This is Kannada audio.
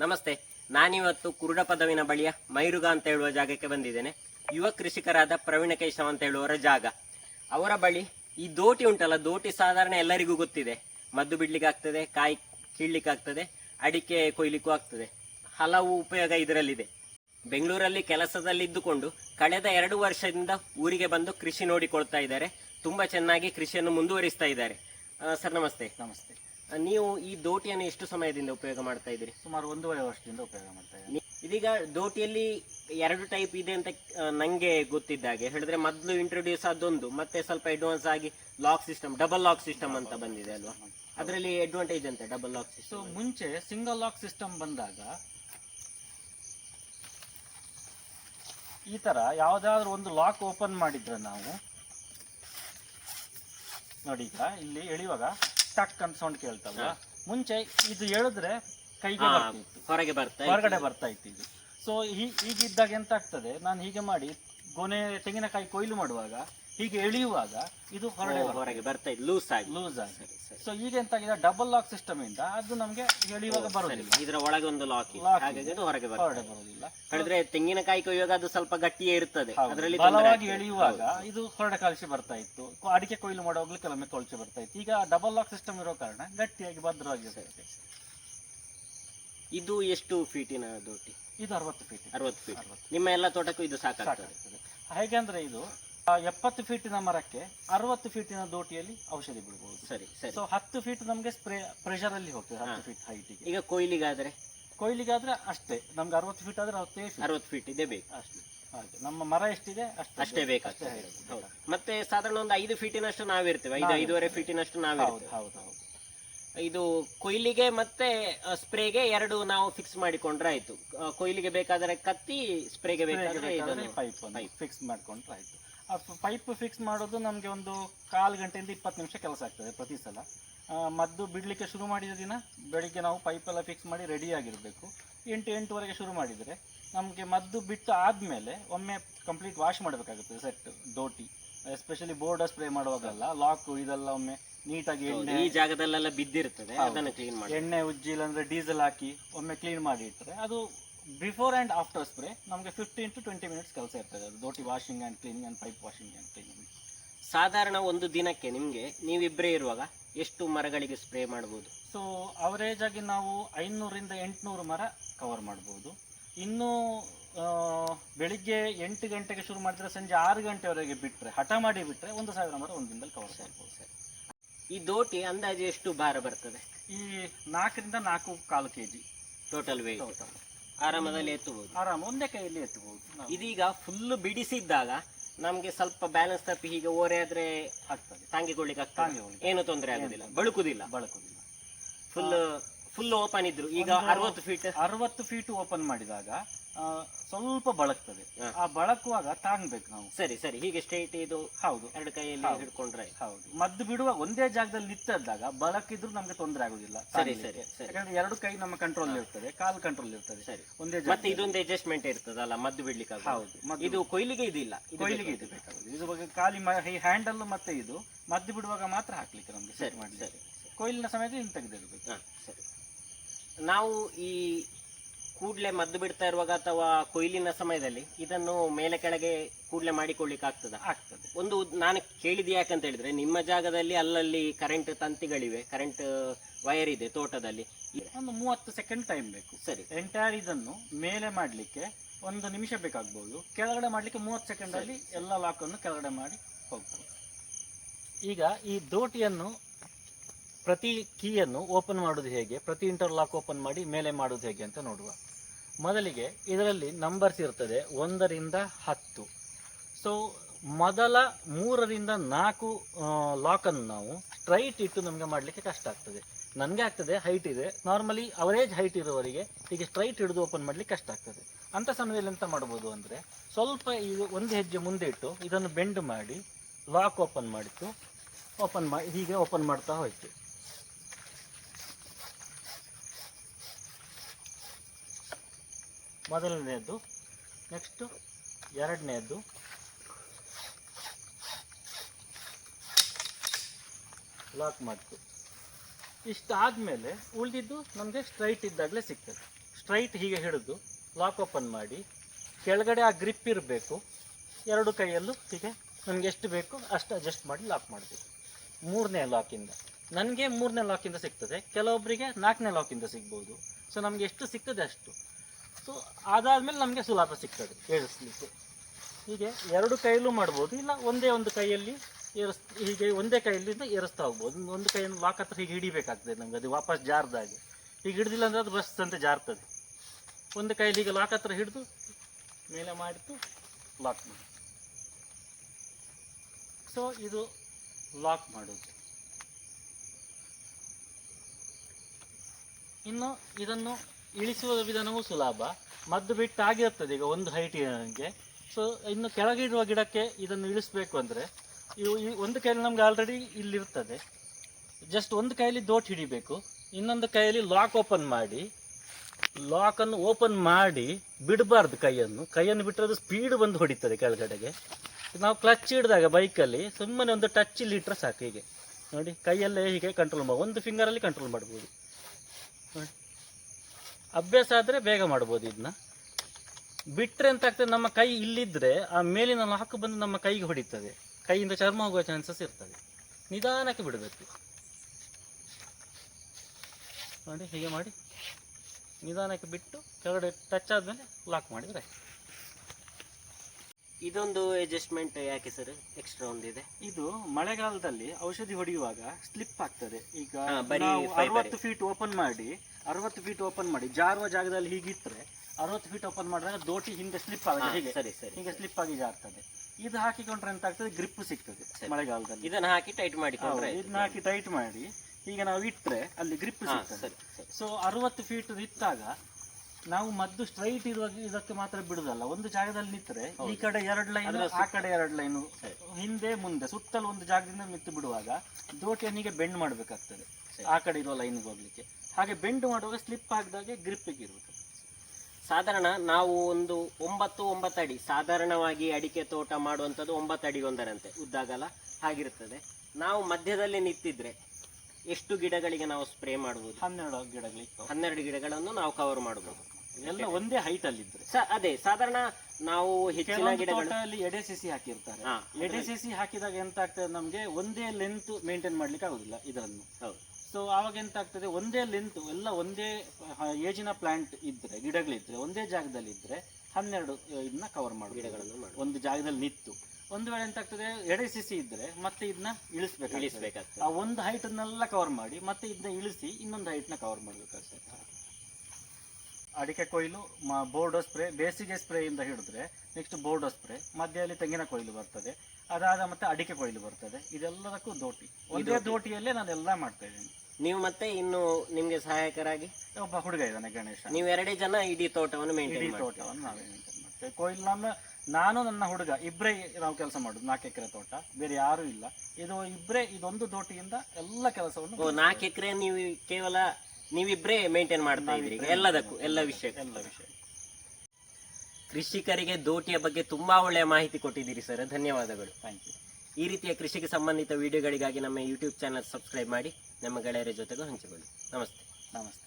ನಮಸ್ತೆ. ನಾನಿವತ್ತು ಕುರುಡ ಪದವಿನ ಬಳಿಯ ಮೈರುಗ ಅಂತ ಹೇಳುವ ಜಾಗಕ್ಕೆ ಬಂದಿದ್ದೇನೆ. ಯುವ ಕೃಷಿಕರಾದ ಪ್ರವೀಣ ಕೇಶವ ಅಂತ ಹೇಳುವವರ ಜಾಗ. ಅವರ ಬಳಿ ಈ ದೋಟಿ ಉಂಟಲ್ಲ, ದೋಟಿ ಸಾಧಾರಣ ಎಲ್ಲರಿಗೂ ಗೊತ್ತಿದೆ. ಮದ್ದು ಬಿಡ್ಲಿಕ್ಕೆ ಆಗ್ತದೆ, ಕಾಯಿ ಕೀಳ್ಲಿಕ್ಕಾಗ್ತದೆ ಅಡಿಕೆ ಕೊಯ್ಲಿಕ್ಕೂ ಆಗ್ತದೆ. ಹಲವು ಉಪಯೋಗ ಇದರಲ್ಲಿದೆ. ಬೆಂಗಳೂರಲ್ಲಿ ಕೆಲಸದಲ್ಲಿದ್ದುಕೊಂಡು ಕಳೆದ ಎರಡು ವರ್ಷದಿಂದ ಊರಿಗೆ ಬಂದು ಕೃಷಿ ನೋಡಿಕೊಳ್ತಾ ಇದ್ದಾರೆ. ತುಂಬಾ ಚೆನ್ನಾಗಿ ಕೃಷಿಯನ್ನು ಮುಂದುವರಿಸ್ತಾ ಇದ್ದಾರೆ. ಸರ್, ನಮಸ್ತೆ. ನಮಸ್ತೆ. ನೀವು ಈ ದೋಟಿಯನ್ನು ಎಷ್ಟು ಸಮಯದಿಂದ ಉಪಯೋಗ ಮಾಡ್ತಾ ಇದ್ದೀರಿ? ಸುಮಾರು ಒಂದೂವರೆ ವರ್ಷದಿಂದ ಉಪಯೋಗ ಮಾಡ್ತಾ ಇದ್ದೀನಿ. ಇದೀಗ ದೋಟಿಯಲ್ಲಿ ಎರಡು ಟೈಪ್ ಇದೆ ಅಂತ ನನಗೆ ನಂಗೆ ಗೊತ್ತಿದ್ದ ಹಾಗೆ. ಹೇಳಿದ್ರೆ ಮೊದಲು ಇಂಟ್ರೊಡ್ಯೂಸ್ ಆದೊಂದು ಮತ್ತೆ ಸ್ವಲ್ಪ ಅಡ್ವಾನ್ಸ್ ಆಗಿ lock system double lock system ಅಂತ ಬಂದಿದೆ ಅಲ್ವಾ? ಅದರಲ್ಲಿ ಅಡ್ವಾಂಟೇಜ್ ಅಂತ ಡಬಲ್ ಲಾಕ್ ಸೊ ಸಿಸ್ಟಮ್ ಮುಂಚೆ ಸಿಂಗಲ್ ಲಾಕ್ ಸಿಸ್ಟಮ್ ಬಂದಾಗ ಈ ತರ ಯಾವ್ದಾದ್ರು ಒಂದು ಲಾಕ್ ಓಪನ್ ಮಾಡಿದ್ರೆ ನಾವು ನೋಡಿ ಈಗ ಇಲ್ಲಿ ಎಳಿಯುವಾಗ ಟಕ್ ಅಂತ ಸೌಂಡ್ ಕೇಳ್ತಲ್ವ ಮುಂಚೆ ಇದು ಹೇಳಿದ್ರೆ ಕೈಗೆ ಬರ್ತಿತ್ತು. ಹೊರಗೆ ಬರ್ತಾ ಹೊರಗಡೆ ಬರ್ತಾ ಇತ್ತು. ಇದು ಸೊ ಈಗಿದ್ದಾಗ ಎಂತ ಆಗ್ತದೆ ನಾನು ಹೀಗೆ ಮಾಡಿ ಗೊನೆ ತೆಂಗಿನಕಾಯಿ ಕೊಯ್ಲು ಮಾಡುವಾಗ ಹೀಗೆ ಎಳೆಯುವಾಗ ಇದು ಹೊರಗೆ ಹೊರಗೆ ಬರ್ತಾ ಇದೆ ಲೂಸ್ ಆಗಿ ಲೂಸ್ ಆಗಿ. ಸೊ ಈಗ ಎಂತಾಗಿದೆ ಡಬಲ್ ಲಾಕ್ ಸಿಸ್ಟಮ್ ಇಂದ ಅದು ನಮಗೆ ಎಳೆಯುವಾಗ ಬರೋದಿಲ್ಲ. ಇದರ ಒಳಗೆ ಒಂದು ಲಾಕ್ ಹಾಗಾಗಿ. ಅದು ಹೊರಗೆ ಬರ್ತದೆ. ಬರೋದಿಲ್ಲ. ಹೇಳಿದ್ರೆ ತೆಂಗಿನಕಾಯಿ ಕೊಯ್ಯುವಾಗ ಅದು ಸ್ವಲ್ಪ ಗಟ್ಟಿಯೇ ಇರ್ತದೆ. ಅದರಲ್ಲಿ ಬಲವಾಗಿ ಎಳೆಯುವಾಗ ಇದು ಹೊರಡೆ ಕಳಿಸಿ ಬರ್ತಾ ಇತ್ತು. ಅಡಿಕೆ ಕೊಯ್ಲು ಮಾಡುವಾಗಲೂ ಕೆಲವೊಮ್ಮೆ ಕೊಳಚೆ ಬರ್ತಾ ಇತ್ತು. ಈಗ ಡಬಲ್ ಲಾಕ್ ಸಿಸ್ಟಮ್ ಇರೋ ಕಾರಣ ಗಟ್ಟಿಯಾಗಿ ಭದ್ರವಾಗಿ ಇರ್ತದೆ ಇದು ಎಷ್ಟು ಫೀಟಿನ ದೋಟಿ ಇದು ಅರವತ್ತು ಫೀಟ್ ಅರವತ್ತು ಫೀಟ್ ನಿಮ್ಮ ಎಲ್ಲ ತೋಟಕ್ಕೂ ಇದು ಸಾಕಾಗ್ತದೆ. ಹೇಗೆ ಅಂದ್ರೆ ಇದು ಎಪ್ಪತ್ತು ಫೀಟಿನ ಮರಕ್ಕೆ ಅರವತ್ತು ಫೀಟಿನ ದೋಟಿಯಲ್ಲಿ ಔಷಧಿ ಬಿಡಬಹುದು ಸರಿ ಸರಿ. ಸೊ ಹತ್ತು ಫೀಟ್ ನಮಗೆ ಸ್ಪ್ರೇ ಪ್ರೆಷರ್ ಅಲ್ಲಿ ಹೋಗ್ತದೆ ಹತ್ತು ಫೀಟ್ ಹೈಟ್ ಈಗ ಕೊಯ್ಲಿಗಾದ್ರೆ? ಕೊಯ್ಲಿಗಾದ್ರೆ ಅಷ್ಟೇ. ನಮ್ಗೆ ಅರವತ್ತು ಫೀಟ್ ಆದ್ರೆ ಅರವತ್ತೇ ಫೀಟ್ ಅರವತ್ತು ಫೀಟ್ ಇದೆ ಬೇಕು. ಅಷ್ಟೇ. ಹಾಗೆ. ನಮ್ಮ ಮರ ಎಷ್ಟಿದೆ ಅಷ್ಟೇ. ಅಷ್ಟೇ ಬೇಕಷ್ಟೇ. ಮತ್ತೆ ಸಾಧಾರಣ ಒಂದು ಐದು ಫೀಟಿನಷ್ಟು ನಾವಿರ್ತೇವೆ. ಐದು. ಐದೂವರೆ ಫೀಟಿನಷ್ಟು ನಾವಿರ್ತೇವೆ. ಹೌದು ಹೌದು ಇದು ಕೊಯ್ಲಿಗೆ ಮತ್ತೆ ಸ್ಪ್ರೇಗೆ ಎರಡು ನಾವು ಫಿಕ್ಸ್ ಮಾಡಿಕೊಂಡ್ರೆ ಆಯ್ತು. ಕೊಯ್ಲಿಗೆ ಬೇಕಾದರೆ ಕತ್ತಿ ಸ್ಪ್ರೇಗೆ ಬೇಕಾದ್ರೆ ಪೈಪ್. ಫಿಕ್ಸ್ ಮಾಡಿಕೊಂಡ್ರೆ ಆಯ್ತು. ಆ ಪೈಪ್ ಫಿಕ್ಸ್ ಮಾಡೋದು ನಮಗೆ ಒಂದು ಕಾಲು ಗಂಟೆಯಿಂದ ಇಪ್ಪತ್ತು ನಿಮಿಷ ಕೆಲಸ ಆಗ್ತದೆ ಪ್ರತಿ ಸಲ. ಮದ್ದು ಬಿಡಲಿಕ್ಕೆ ಶುರು ಮಾಡಿದ ದಿನ ಬೆಳಿಗ್ಗೆ ನಾವು ಪೈಪ್ ಎಲ್ಲ ಫಿಕ್ಸ್ ಮಾಡಿ ರೆಡಿ ಆಗಿರಬೇಕು. ಎಂಟು ಎಂಟುವರೆಗೆ ಶುರು ಮಾಡಿದರೆ ನಮಗೆ ಮದ್ದು ಬಿಟ್ಟು ಆದಮೇಲೆ ಒಮ್ಮೆ ಕಂಪ್ಲೀಟ್ ವಾಶ್ ಮಾಡಬೇಕಾಗುತ್ತದೆ ಸೆಟ್ ದೋಟಿ ಎಸ್ಪೆಷಲಿ ಬೋರ್ಡ್ ಸ್ಪ್ರೇ ಮಾಡುವಾಗಲ್ಲ ಲಾಕ್ ಇದೆಲ್ಲ ಒಮ್ಮೆ ನೀಟಾಗಿ ಎಣ್ಣೆ ಈ ಜಾಗದಲ್ಲೆಲ್ಲ ಬಿದ್ದಿರ್ತದೆ. ಅದನ್ನು ಕ್ಲೀನ್ ಮಾಡಿ. ಎಣ್ಣೆ ಉಜ್ಜಿ ಇಲ್ಲಾಂದರೆ ಡೀಸೆಲ್ ಹಾಕಿ ಒಮ್ಮೆ ಕ್ಲೀನ್ ಮಾಡಿ ಇಟ್ಟರೆ ಅದು ಬಿಫೋರ್ ಆ್ಯಂಡ್ ಆಫ್ಟರ್ ಸ್ಪ್ರೇ ನಮಗೆ ಫಿಫ್ಟೀನ್ ಟು ಟ್ವೆಂಟಿ ಮಿನಿಟ್ಸ್ ಕೆಲಸ ಇರ್ತದೆ. ಅದು ದೋಟಿ washing and cleaning and pipe washing and cleaning ಸಾಧಾರಣ ಒಂದು ದಿನಕ್ಕೆ ನಿಮಗೆ ನೀವಿಬ್ಬರೇ ಇರುವಾಗ ಎಷ್ಟು ಮರಗಳಿಗೆ ಸ್ಪ್ರೇ ಮಾಡ್ಬೋದು? ಸೊ ಅವರೇಜ್ ಆಗಿ ನಾವು ಐನೂರಿಂದ ಎಂಟುನೂರು ಮರ ಕವರ್ ಮಾಡ್ಬೋದು. ಇನ್ನೂ ಬೆಳಿಗ್ಗೆ ಎಂಟು ಗಂಟೆಗೆ ಶುರು ಮಾಡಿದ್ರೆ ಸಂಜೆ ಆರು ಗಂಟೆವರೆಗೆ ಬಿಟ್ಟರೆ ಹಠ ಮಾಡಿ ಬಿಟ್ಟರೆ ಒಂದು ಸಾವಿರ ಮರ ಒಂದು ದಿನದಲ್ಲಿ ಕವರ್ ಮಾಡ್ಬೋದು. ಈ ದೋಟಿ ಅಂದಾಜು ಎಷ್ಟು ಭಾರ ಬರ್ತದೆ? ಈ ನಾಲ್ಕರಿಂದ ನಾಲ್ಕು ಕಾಲು K G total weight total ಆರಾಮದಲ್ಲಿ ಎತ್ತಬಹುದು. ಆರಾಮ ಒಂದೇ ಕೈಯಲ್ಲಿ ಎತ್ತಬಹುದು. ಇದೀಗ ಫುಲ್ ಬಿಡಿಸಿದ್ದಾಗ ನಮ್ಗೆ ಸ್ವಲ್ಪ ಬ್ಯಾಲೆನ್ಸ್ ತಪ್ಪಿ ಹೀಗೆ ಓರೆ ಆದ್ರೆ ಆಗ್ತದೆ. ತಾಂಗಿಕೊಳ್ಳಿಕ್ಕೆ ಆಗ್ತದೆ. ಏನು ತೊಂದರೆ ಆಗುದಿಲ್ಲ. ಬಳಕುದಿಲ್ಲ. ಬಳಕುದಿಲ್ಲ. ಫುಲ್ ಫುಲ್ ಓಪನ್ ಇದ್ರು. ಈಗ ಅರವತ್ತು ಫೀಟ್ ಅರವತ್ತು ಫೀಟ್ ಓಪನ್ ಮಾಡಿದಾಗ ಸ್ವಲ್ಪ ಬಳಕ್ತದೆ ಆ ಬಳಕುವಾಗ ತಾಂಗ್ಬೇಕು ನಾವು. ಸರಿ ಸರಿ. ಹೀಗೆ ಸ್ಟ್ರೈಟ್ ಇದು ಹೌದು. ಎರಡು ಕೈಯಲ್ಲಿ ಹಿಡ್ಕೊಂಡ್ರೆ. ಹೌದು. ಮದ್ದು ಬಿಡುವಾಗ ಒಂದೇ ಜಾಗದಲ್ಲಿ ನಿಂತದ್ದಾಗ ಬಳಕಿದ್ರು ನಮ್ಗೆ ತೊಂದರೆ ಆಗುದಿಲ್ಲ ಸರಿ ಸರಿ ಯಾಕಂದ್ರೆ ಎರಡು ಕೈ ನಮ್ಮ ಕಂಟ್ರೋಲ್ ಇರ್ತದೆ ಕಾಲ್ ಕಂಟ್ರೋಲ್ ಇರ್ತದೆ. ಸರಿ. ಒಂದೇ ಮತ್ತೆ ಜಾಗದಲ್ಲಿ. ಇದೊಂದು ಅಡ್ಜಸ್ಟ್ಮೆಂಟ್ ಇರ್ತದಲ್ಲ ಮದ್ದು ಬಿಡ್ಲಿಕ್ಕೆ ಹೌದು ಇದು ಕೊಯ್ಲಿಗೆ ಇದಿಲ್ಲ. ಇದು ಕೊಯ್ಲಿಗೆ ಇದು ಬೇಕಾಗುತ್ತೆ ಬೇಕಾಗುದು ಇದು ಬಗ್ಗೆ ಖಾಲಿ ಹ್ಯಾಂಡಲ್ ಮತ್ತೆ ಇದು ಮದ್ದು ಬಿಡುವಾಗ ಮಾತ್ರ ಹಾಕ್ಲಿಕ್ಕೆ ನಮ್ಗೆ ಸರಿ ಮಾಡಿ ಸರಿ. ಕೊಯ್ಲಿನ ಸಮಯದಲ್ಲಿ ತೆಗೆದಿರ್ಬೇಕು. ಸರಿ. ನಾವು ಈ ಕೂಡ್ಲೆ ಮದ್ದು ಬಿಡ್ತಾ ಇರುವಾಗ ಅಥವಾ ಕೊಯ್ಲಿನ ಸಮಯದಲ್ಲಿ ಇದನ್ನು ಮೇಲೆ ಕೆಳಗೆ ಕೂಡಲೇ ಮಾಡಿಕೊಳ್ಳಿಕ್ಕೆ ಆಗ್ತದ? ಆಗ್ತದೆ. ಒಂದು ನಾನು ಕೇಳಿದ ಯಾಕಂತ ಹೇಳಿದ್ರೆ ನಿಮ್ಮ ಜಾಗದಲ್ಲಿ ಅಲ್ಲಲ್ಲಿ ಕರೆಂಟ್ ತಂತಿಗಳಿವೆ ಕರೆಂಟ್ ವೈರ್ ಇದೆ ತೋಟದಲ್ಲಿ. ಒಂದು ಮೂವತ್ತು ಸೆಕೆಂಡ್ ಟೈಮ್ ಬೇಕು. ಸರಿ. ಎಂಟೈರ್ ಇದನ್ನು ಮೇಲೆ ಮಾಡಲಿಕ್ಕೆ ಒಂದು ನಿಮಿಷ ಬೇಕಾಗ್ಬೋದು. ಕೆಳಗಡೆ ಮಾಡಲಿಕ್ಕೆ ಮೂವತ್ತು ಸೆಕೆಂಡ್ ಅಲ್ಲಿ ಎಲ್ಲ ಲಾಕನ್ನು ಅನ್ನು ಕೆಳಗಡೆ ಮಾಡಿ ಹೋಗ್ಬೋದು. ಈಗ ಈ ದೋಟಿಯನ್ನು ಪ್ರತಿ ಕೀಯನ್ನು ಓಪನ್ ಮಾಡೋದು ಹೇಗೆ? ಪ್ರತಿ ಇಂಟರ್ಲಾಕ್ ಓಪನ್ ಮಾಡಿ ಮೇಲೆ ಮಾಡೋದು ಹೇಗೆ ಅಂತ ನೋಡುವ. ಮೊದಲಿಗೆ ಇದರಲ್ಲಿ ನಂಬರ್ಸ್ ಇರ್ತದೆ ಒಂದರಿಂದ ಹತ್ತು. ಸೊ ಮೊದಲ ಮೂರರಿಂದ ನಾಲ್ಕು ಲಾಕನ್ನು ನಾವು ಸ್ಟ್ರೈಟ್ ಇಟ್ಟು ನಮಗೆ ಮಾಡಲಿಕ್ಕೆ ಕಷ್ಟ ಆಗ್ತದೆ. ನನಗೆ ಆಗ್ತದೆ ಹೈಟ್ ಇದೆ. ನಾರ್ಮಲಿ ಅವರೇಜ್ ಹೈಟ್ ಇರೋವರಿಗೆ ಹೀಗೆ ಸ್ಟ್ರೈಟ್ ಹಿಡಿದು ಓಪನ್ ಮಾಡಲಿಕ್ಕೆ ಕಷ್ಟ ಆಗ್ತದೆ. ಅಂಥ ಸಮಯದಲ್ಲಿ ಎಂತ ಮಾಡ್ಬೋದು ಅಂದರೆ ಸ್ವಲ್ಪ ಇದು ಒಂದು ಹೆಜ್ಜೆ ಮುಂದೆ ಇಟ್ಟು ಇದನ್ನು ಬೆಂಡ್ ಮಾಡಿ ಲಾಕ್ ಓಪನ್ ಮಾಡಿತ್ತು ಓಪನ್ ಮಾಡಿ ಹೀಗೆ ಓಪನ್ ಮಾಡ್ತಾ ಹೋಯ್ತು. ಮೊದಲನೆಯದ್ದು. ನೆಕ್ಸ್ಟು ಎರಡನೆಯದ್ದು. ಲಾಕ್ ಮಾಡ್ತು ಇಷ್ಟಾದಮೇಲೆ ಉಳಿದಿದ್ದು ನಮಗೆ ಸ್ಟ್ರೈಟ್ ಇದ್ದಾಗಲೇ ಸಿಗ್ತದೆ. ಸ್ಟ್ರೈಟ್ ಹೀಗೆ ಹಿಡಿದು ಲಾಕ್ ಓಪನ್ ಮಾಡಿ ಕೆಳಗಡೆ ಆ ಗ್ರಿಪ್ ಇರಬೇಕು. ಎರಡು ಕೈಯಲ್ಲೂ ಹೀಗೆ ನಮಗೆ ಎಷ್ಟು ಬೇಕು ಅಷ್ಟು ಅಡ್ಜಸ್ಟ್ ಮಾಡಿ ಲಾಕ್ ಮಾಡಬೇಕು. ಮೂರನೇ ಲಾಕಿಂದ ನನಗೆ ಮೂರನೇ ಲಾಕಿಂದ ಸಿಗ್ತದೆ. ಕೆಲವೊಬ್ಬರಿಗೆ ನಾಲ್ಕನೇ ಲಾಕಿಂದ ಸಿಗ್ಬೋದು. ಸೊ ನಮಗೆ ಎಷ್ಟು ಸಿಗ್ತದೆ ಅಷ್ಟು. ಸೊ ಅದಾದಮೇಲೆ ನಮಗೆ ಸುಲಭ ಸಿಗ್ತದೆ, ಏರಿಸ್ಲಿಕ್ಕೆ. ಹೀಗೆ ಎರಡು ಕೈಯಲ್ಲೂ ಮಾಡ್ಬೋದು, ಇಲ್ಲ ಒಂದೇ ಒಂದು ಕೈಯಲ್ಲಿ ಏರಿಸ್, ಹೀಗೆ ಒಂದೇ ಕೈಯಲ್ಲಿಂದ ಏರಿಸ್ತಾ ಹೋಗ್ಬೋದು. ಒಂದು- ಕೈಯನ್ನು ಲಾಕ್ ಹತ್ರ ಹೀಗೆ ಹಿಡಿಬೇಕಾಗ್ತದೆ ನಮ್ಗೆ, ಅದು ವಾಪಸ್ ಜಾರ್ದಾಗೆ. ಹೀಗೆ ಹಿಡಿದಿಲ್ಲ ಅಂದರೆ ಅದು ಬಸ್ ಅಂತ ಜಾರ್ತದೆ. ಒಂದು ಕೈಯಲ್ಲಿ ಈಗ ಲಾಕ್ ಹತ್ರ ಹಿಡಿದು ಮೇಲೆ ಮಾಡಿತು ಲಾಕ್ ಮಾಡಿ. ಸೊ ಇದು ಲಾಕ್ ಮಾಡೋದು. ಇನ್ನು ಇದನ್ನು ಇಳಿಸುವ ವಿಧಾನವೂ ಸುಲಭ. ಮದ್ದು ಬಿಟ್ಟು ಆಗಿರ್ತದೆ ಈಗ ಒಂದು ಹೈಟಿಗೆ ಸೊ ಇನ್ನು ಕೆಳಗಿಡುವ ಗಿಡಕ್ಕೆ ಇದನ್ನು ಇಳಿಸ್ಬೇಕು ಅಂದರೆ, ಇವು ಈ ಒಂದು ಕೈಯಲ್ಲಿ ನಮ್ಗೆ ಆಲ್ರೆಡಿ ಇಲ್ಲಿರ್ತದೆ. ಜಸ್ಟ್ ಒಂದು ಕೈಯಲ್ಲಿ ದೋಟ್ ಹಿಡಿಬೇಕು. ಇನ್ನೊಂದು ಕೈಯಲ್ಲಿ ಲಾಕ್ ಓಪನ್ ಮಾಡಿ ಲಾಕನ್ನು ಓಪನ್ ಮಾಡಿ ಬಿಡಬಾರ್ದು ಕೈಯನ್ನು. ಕೈಯನ್ನು ಬಿಟ್ಟರೆ ಅದು ಸ್ಪೀಡ್ ಬಂದು ಹೊಡಿತದೆ ಕೆಳಗಡೆಗೆ. ನಾವು ಕ್ಲಚ್ ಹಿಡಿದಾಗ ಬೈಕಲ್ಲಿ ಸುಮ್ಮನೆ ಒಂದು ಟಚ್ ಇಲ್ಲಿ ಇಟ್ಟರೆ ಸಾಕು ಹೀಗೆ. ನೋಡಿ, ಕೈಯಲ್ಲೇ ಹೀಗೆ ಕಂಟ್ರೋಲ್ ಮಾಡಿ ಒಂದು ಫಿಂಗರಲ್ಲಿ ಕಂಟ್ರೋಲ್ ಮಾಡ್ಬೋದು. ನೋಡಿ. ಅಭ್ಯಾಸ ಆದರೆ ಬೇಗ ಮಾಡ್ಬೋದು ಇದನ್ನ ಬಿಟ್ಟರೆ ಅಂತ ಆಗ್ತದೆ, ನಮ್ಮ ಕೈ ಇಲ್ಲಿದ್ದರೆ ಆ ಮೇಲಿನ ಲಾಕ್ ಬಂದು ನಮ್ಮ ಕೈಗೆ ಹೊಡಿತದೆ. ಕೈಯಿಂದ ಚರ್ಮ ಹೋಗುವ ಚಾನ್ಸಸ್ ಇರ್ತದೆ. ನಿಧಾನಕ್ಕೆ ಬಿಡಬೇಕು. ನೋಡಿ, ಹೀಗೆ ಮಾಡಿ ನಿಧಾನಕ್ಕೆ ಬಿಟ್ಟು ಕೆಳಗಡೆ ಟಚ್ ಆದಮೇಲೆ ಲಾಕ್ ಮಾಡಿದರೆ ಇದೊಂದು ಅಡ್ಜಸ್ಟ್ಮೆಂಟ್ ಯಾಕೆ ಸರ್ ಎಕ್ಸ್ಟ್ರಾ ಒಂದಿದೆ. ಇದು ಮಳೆಗಾಲದಲ್ಲಿ ಔಷಧಿ ಹೊಡೆಯುವಾಗ ಸ್ಲಿಪ್ ಆಗ್ತದೆ. ಈಗ ನಾವು. ಅರವತ್ತು ಫೀಟ್ ಓಪನ್ ಮಾಡಿ ಅರವತ್ತು ಫೀಟ್ ಓಪನ್ ಮಾಡಿ ಜಾರುವ ಜಾಗದಲ್ಲಿ ಹೀಗಿಟ್ರೆ ಅರವತ್ತು ಫೀಟ್ ಓಪನ್ ಮಾಡಿದಾಗ ದೋಟಿ ಹಿಂದೆ ಸ್ಲಿಪ್ ಆಗುತ್ತೆ. ಹೀಗೆ ಸರಿ ಸರಿ. ಹೀಗೆ ಸ್ಲಿಪ್ ಆಗಿ ಜಾರ್ತದೆ. ಇದು ಹಾಕಿಕೊಂಡ್ರೆ ಅಂತ ಆಗ್ತದೆ ಗ್ರಿಪ್ ಸಿಗ್ತದೆ ಮಳೆಗಾಲದಲ್ಲಿ. ಇದನ್ನ ಹಾಕಿ ಟೈಟ್ ಆಯ್ತು. ಇದನ್ನ ಹಾಕಿ ಟೈಟ್ ಮಾಡಿ ಈಗ ನಾವು ಇಟ್ಟರೆ ಅಲ್ಲಿ ಗ್ರಿಪ್ ಸಿಗ್ತದೆ. ಸೊ ಅರವತ್ತು ಫೀಟ್ ನಿಂತಾಗ ನಾವು ಮದ್ದು ಸ್ಟ್ರೈಟ್ ಇರುವಾಗ ಇದಕ್ಕೆ ಮಾತ್ರ ಬಿಡುದಲ್ಲ. ಒಂದು ಜಾಗದಲ್ಲಿ ನಿಂತರೆ ಈ ಕಡೆ ಎರಡು ಲೈನ್ ಆ ಕಡೆ ಎರಡು ಲೈನ್ ಹಿಂದೆ ಮುಂದೆ ಸುತ್ತಲೂ ಒಂದು ಜಾಗದಿಂದ ನಿಂತು ಬಿಡುವಾಗ ದೋಟಿಯನಿಗೆ ಬೆಂಡ್ ಮಾಡಬೇಕಾಗ್ತದೆ. ಆ ಕಡೆ ಇರುವ ಲೈನ್ಗೆ ಹೋಗ್ಲಿಕ್ಕೆ. ಹಾಗೆ ಬೆಂಡ್ ಮಾಡುವಾಗ ಸ್ಲಿಪ್ ಆಗದಾಗೆ ಗ್ರಿಪ್ಪಿಗೆ ಇರಬೇಕು. ಸಾಧಾರಣ ನಾವು ಒಂದು ಒಂಬತ್ತು ಒಂಬತ್ತು ಅಡಿ ಸಾಧಾರಣವಾಗಿ ಅಡಿಕೆ ತೋಟ ಮಾಡುವಂಥದ್ದು ಒಂಬತ್ತು ಅಡಿಗೊಂದರಂತೆ ಉದ್ದಾಗಲ್ಲ. ಹಾಗಿರ್ತದೆ ನಾವು ಮಧ್ಯದಲ್ಲಿ ನಿಂತಿದ್ರೆ ಎಷ್ಟು ಗಿಡಗಳಿಗೆ ನಾವು ಸ್ಪ್ರೇ ಮಾಡಬಹುದು ಹನ್ನೆರಡು ಗಿಡಗಳಿಗೆ ಹನ್ನೆರಡು ಗಿಡಗಳನ್ನು ನಾವು ಕವರ್ ಮಾಡಬಹುದು ಎಲ್ಲ ಒಂದೇ ಹೈಟ್ ಅಲ್ಲಿ ಇದ್ರೆ. ಅದೇ ಸಾಧಾರಣ ನಾವು ಹೆಚ್ಚಿನ ಗಿಡಗಳಲ್ಲಿ ಗಿಡಗಳು ಎಡೆ ಸಿಸಿ ಹಾಕಿರ್ತಾರೆ. ಎಡೆ ಸಿಸಿ. ಹಾಕಿದಾಗ ಎಂತ ಆಗ್ತದೆ ನಮ್ಗೆ ಒಂದೇ ಲೆಂತ್ ಮೇಂಟೈನ್ ಮಾಡ್ಲಿಕ್ಕೆ ಆಗುದಿಲ್ಲ ಇದನ್ನು. ಹೌದು. ಸೊ ಅವಾಗ ಎಂತ ಆಗ್ತದೆ ಒಂದೇ ಲೆಂತ್ ಎಲ್ಲ ಒಂದೇ ಏಜಿನ ಪ್ಲಾಂಟ್ ಇದ್ರೆ ಗಿಡಗಳಿದ್ರೆ ಒಂದೇ ಜಾಗದಲ್ಲಿ ಇದ್ರೆ ಹನ್ನೆರಡು ಇದನ್ನ ಕವರ್ ಮಾಡಿ ಗಿಡಗಳನ್ನು ಒಂದು ಜಾಗದಲ್ಲಿ ನಿತ್ತು. ಒಂದು ವೇಳೆ ಎಂತಾಗ್ತದೆ ಎಡೆ ಸಿಸಿ ಇದ್ರೆ ಮತ್ತೆ ಇದನ್ನ ಇಳಿಸ್ಬೇಕು ಇಳಿಸ್ಬೇಕಾಗ್ತದೆ. ಆ ಒಂದು ಹೈಟನ್ನೆಲ್ಲ ಕವರ್ ಮಾಡಿ ಮತ್ತೆ ಇದನ್ನ ಇಳಿಸಿ ಇನ್ನೊಂದು ಹೈಟ್ನ ನ ಕವರ್ ಮಾಡಬೇಕಾಗ್ತದೆ. ಅಡಿಕೆ ಕೊಯ್ಲು ಬೋರ್ಡೋ ಸ್ಪ್ರೇ ಬೇಸಿಗೆ ಸ್ಪ್ರೇ ಇಂದ ಹಿಡಿದ್ರೆ ನೆಕ್ಸ್ಟ್ ಬೋರ್ಡೋ ಸ್ಪ್ರೇ ಮಧ್ಯದಲ್ಲಿ ತೆಂಗಿನ ಕೊಯ್ಲು ಬರ್ತದೆ. ಅದಾದ ಮತ್ತೆ ಅಡಿಕೆ ಕೊಯ್ಲು ಬರ್ತದೆ. ಇದೆಲ್ಲದಕ್ಕೂ ದೋಟಿ. ಒಂದೇ ದೋಟಿಯಲ್ಲೇ ನಾನು ಎಲ್ಲ ಮಾಡ್ತಾ ಇದ್ದೀನಿ. ನೀವು ಮತ್ತೆ ಇನ್ನು ನಿಮ್ಗೆ ಸಹಾಯಕರಾಗಿ? ಒಬ್ಬ ಹುಡುಗ ಇದ್ದಾನೆ ಗಣೇಶ. ನೀವು ಎರಡೇ ಜನ ಇಡೀ ತೋಟವನ್ನು ಮೇಂಟೈನ್ ತೋಟವನ್ನು ನಾವೇ ಮಾಡ್ತೇವೆ. ಕೊಯ್ಲು ನಮ್ಮ ನಾನು ನನ್ನ ಹುಡುಗ ಇಬ್ಬರೇ ನಾವು ಕೆಲಸ ಮಾಡುದು ನಾಲ್ಕು ಎಕರೆ ತೋಟ ಬೇರೆ ಯಾರೂ ಇಲ್ಲ. ಇದು ಇಬ್ಬರೇ ಇದೊಂದು ದೋಟಿಯಿಂದ ಎಲ್ಲ ಕೆಲಸವನ್ನು ಓ ನಾಲ್ಕು ಎಕರೆ ನೀವು ಕೇವಲ ನೀವಿಬ್ಬರೇ ಮೇಂಟೈನ್ ಮಾಡ್ತಾ ಇದ್ದೀರಿ ಈಗ ಎಲ್ಲದಕ್ಕೂ ಎಲ್ಲ ವಿಷಯ ಎಲ್ಲ ವಿಷಯ ಕೃಷಿಕರಿಗೆ ದೋಟಿಯ ಬಗ್ಗೆ ತುಂಬಾ ಒಳ್ಳೆಯ ಮಾಹಿತಿ ಕೊಟ್ಟಿದ್ದೀರಿ ಸರ್ ಧನ್ಯವಾದಗಳು. ಥ್ಯಾಂಕ್ ಯು ಈ ರೀತಿಯ ಕೃಷಿಗೆ ಸಂಬಂಧಿತ ವಿಡಿಯೋಗಳಿಗಾಗಿ ನಮ್ಮ ಯೂಟ್ಯೂಬ್ ಚಾನಲ್ ಸಬ್ಸ್ಕ್ರೈಬ್ ಮಾಡಿ ನಮ್ಮ ಗೆಳೆಯರ ಜೊತೆಗೂ ಹಂಚಿಕೊಳ್ಳಿ. ನಮಸ್ತೆ. ನಮಸ್ತೆ.